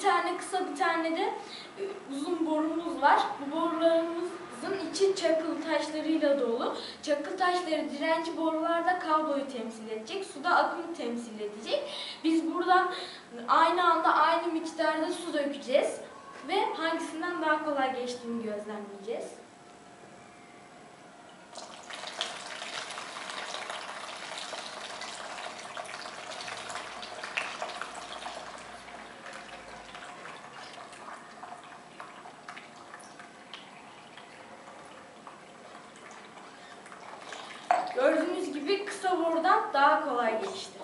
tane de e, uzun borumuz var. Bu borularımızın içi çakıl taşlarıyla dolu. Çakıl taşları direnci borularda kabloyu temsil edecek. Suda akımı temsil edecek. Biz buradan aynı anda aynı miktarda su dökeceğiz. Ve hangisinden daha kolay geçtiğini gözlemleyeceğiz. Gördüğünüz gibi kısa borudan daha kolay geçti.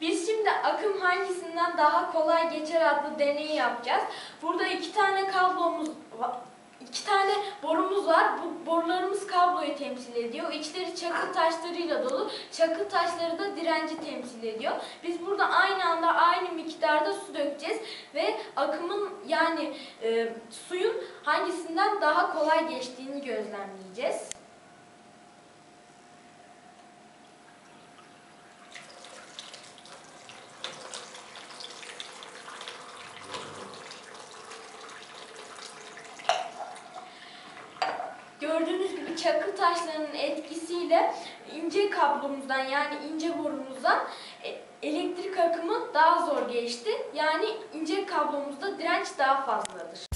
Biz şimdi akım hangisinden daha kolay geçer adlı deneyi yapacağız. Burada iki tane kablomuz var. iki tane borumuz var. Bu borularımız kabloyu temsil ediyor. İçleri çakıl taşlarıyla dolu. Çakıl taşları da direnci temsil ediyor. Biz burada aynı anda aynı miktarda su dökeceğiz ve akımın yani e, hangisinden daha kolay geçtiğini gözlemleyeceğiz. Gördüğünüz gibi çakıl taşlarının etkisiyle ince kablomuzdan yani ince borumuzdan e, elektrik akımı daha zor geçti. Yani ince kablomuzda direnç daha fazladır.